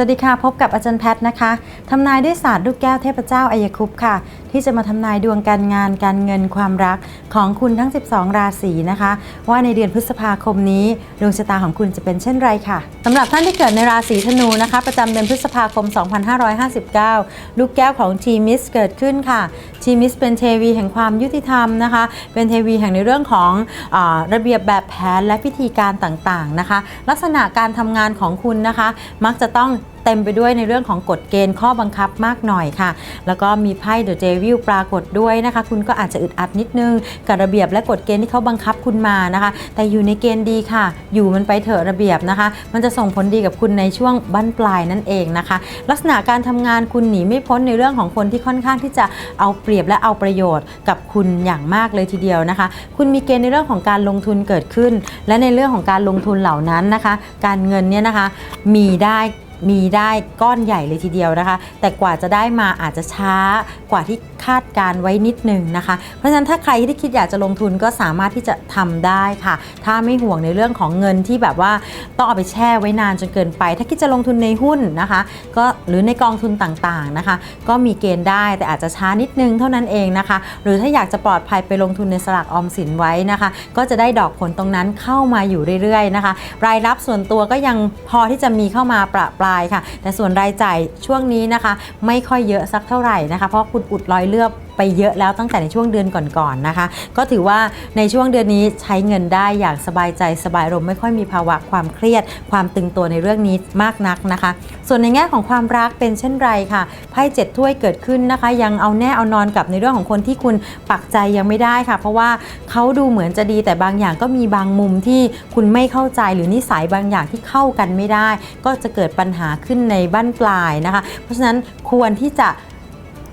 สวัสดีค่ะ พบกับอาจารย์แพทย์นะคะทำนายด้วยศาสตร์ลูกแก้วเทพเจ้าอายคุปต์ค่ะ ที่จะมาทำนายดวงการงานการเงินความรักของคุณทั้ง 12 ราศีนะคะ ว่าในเดือนพฤษภาคมนี้ดวงชะตาของคุณจะเป็นเช่นไรค่ะสำหรับท่านที่เกิดในราศีธนูนะคะ ประจำเดือนพฤษภาคม 2559 ลูกแก้วของทีมิสเกิดขึ้นค่ะทีมิสเป็นเทวีแห่งความยุติธรรมนะคะ เป็นเทวีแห่งในเรื่องของอระเบียบแบบแผนและพิธีการต่างๆนะคะ ลักษณะการทำงานของคุณนะคะ มักจะต้องเต็มไปด้วยในเรื่องของกฎเกณฑ์ข้อบังคับมากหน่อยค่ะ แล้วก็มีไพ่เดอะเจวิลปรากฏด้วยนะคะ คุณก็อาจจะอึดอัดนิดนึงกับระเบียบและกฎเกณฑ์ที่เขาบังคับคุณมานะคะ แต่อยู่ในเกณฑ์ดีค่ะ อยู่มันไปเถอะระเบียบนะคะ มันจะส่งผลดีกับคุณในช่วงบั้นปลายนั่นเองนะคะ ลักษณะการทำงานคุณหนีไม่พ้นในเรื่องของคนที่ค่อนข้างที่จะเอาเปรียบและเอาประโยชน์กับคุณอย่างมากเลยทีเดียวนะคะ คุณมีเกณฑ์ในเรื่องของการลงทุนเกิดขึ้น และในเรื่องของการลงทุนเหล่านั้นนะคะ การเงินเนี่ยนะคะมีได้ มีได้ก้อนใหญ่เลยทีเดียวนะคะ แต่กว่าจะได้มาอาจจะช้ากว่าที่คาดการไว้นิดนึงนะคะ เพราะฉะนั้นถ้าใครที่คิดอยากจะลงทุนก็สามารถที่จะทำได้ค่ะ ถ้าไม่ห่วงในเรื่องของเงินที่แบบว่าต้องเอาไปแช่ไว้นานจนเกินไป ถ้าคิดจะลงทุนในหุ้นนะคะ ก็หรือในกองทุนต่างๆนะคะ ก็มีเกณฑ์ได้แต่อาจจะช้านิดนึงเท่านั้นเองนะคะ หรือถ้าอยากจะปลอดภัยไปลงทุนในสลากออมสินไว้นะคะ ก็จะได้ดอกผลตรงนั้นเข้ามาอยู่เรื่อยๆนะคะ รายรับส่วนตัวก็ยังพอที่จะมีเข้ามาประปราย ค่ะ แต่ส่วนรายจ่ายช่วงนี้นะคะ ไม่ค่อยเยอะสักเท่าไหร่นะคะ เพราะคุณอุดรอยเลือบ ไปเยอะแล้วตั้งแต่ในช่วงเดือนก่อนๆนะคะ ก็ถือว่าในช่วงเดือนนี้ใช้เงินได้อย่างสบายใจสบายรมไม่ค่อยมีภาวะความเครียด ความตึงตัวในเรื่องนี้มากนักนะคะ ส่วนในแง่ของความรักเป็นเช่นไรค่ะไพ่เจ็ดถ้วยเกิดขึ้นนะคะ ยังเอาแน่เอานอนกับในเรื่องของคนที่คุณปักใจยังไม่ได้ค่ะ เพราะว่าเขาดูเหมือนจะดีแต่บางอย่างก็มีบางมุมที่คุณไม่เข้าใจหรือนิสัยบางอย่างที่เข้ากันไม่ได้ ก็จะเกิดปัญหาขึ้นในบั้นปลายนะคะ เพราะฉะนั้นควรที่จะ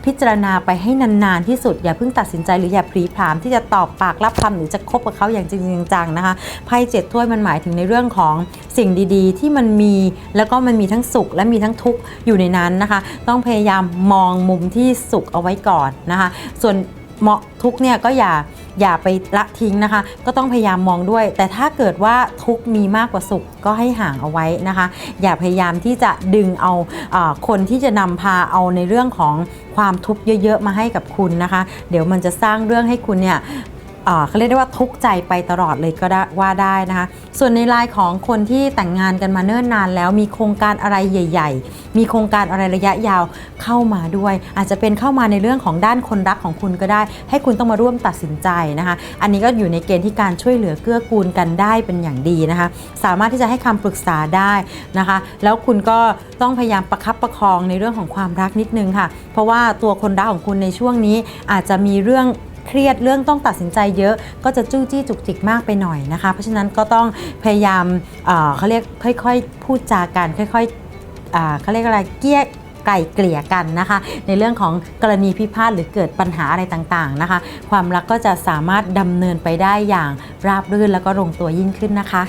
พิจารณาไปให้นานๆที่สุด อย่าเพิ่งตัดสินใจหรืออย่าพลีพรามที่จะตอบปากรับคำหรือจะคบกับเขาอย่างจริงจังนะคะไพ่เจ็ดถ้วยมันหมายถึงในเรื่องของสิ่งดีๆ ที่มันมีแล้วก็มันมีทั้งสุขและมีทั้งทุกข์อยู่ในนั้นนะคะ ต้องพยายามมองมุมที่สุขเอาไว้ก่อนนะคะ ส่วนเหมาะทุกเนี่ยก็อย่า อย่าไปละทิ้งนะคะ ก็ต้องพยายามมองด้วย แต่ถ้าเกิดว่าทุกมีมากกว่าสุขก็ให้ห่างเอาไว้นะคะ อย่าพยายามที่จะดึงเอาอคนที่จะนำพาเอาในเรื่องของความทุกข์เยอะ ๆ มาให้กับคุณนะคะ เดี๋ยวมันจะสร้างเรื่องให้คุณเนี่ย เขาเรียกได้ว่าทุกใจไปตลอดเลยก็ได้ว่าได้นะคะ ส่วนในรายของคนที่แต่งงานกันมาเนิ่นนานแล้วมีโครงการอะไรใหญ่ ๆ มีโครงการอะไรระยะยาวเข้ามาด้วย อาจจะเป็นเข้ามาในเรื่องของด้านคนรักของคุณก็ได้ ให้คุณต้องมาร่วมตัดสินใจนะคะ อันนี้ก็อยู่ในเกณฑ์ที่การช่วยเหลือเกื้อกูลกันได้เป็นอย่างดีนะคะ สามารถที่จะให้คำปรึกษาได้นะคะ แล้วคุณก็ต้องพยายามประคับประคองในเรื่องของความรักนิดนึงค่ะ เพราะว่าตัวคนรักของคุณในช่วงนี้อาจจะมีเรื่อง เครียดเรื่องต้องตัดสินใจเยอะ ก็จะจู้จี้จุกจิกมากไปหน่อยนะคะ เพราะฉะนั้นก็ต้องพยายามเอ่อเขาเรียกค่อยๆ พูดจากันค่อยๆเขาเรียกอะไรเกี้ยไกล่เกลี่ยกันนะคะ ในเรื่องของกรณีพิพาทหรือเกิดปัญหาอะไรต่างๆนะคะ ความรักก็จะสามารถดำเนินไปได้อย่างราบรื่นแล้วก็ลงตัวยิ่งขึ้นนะคะ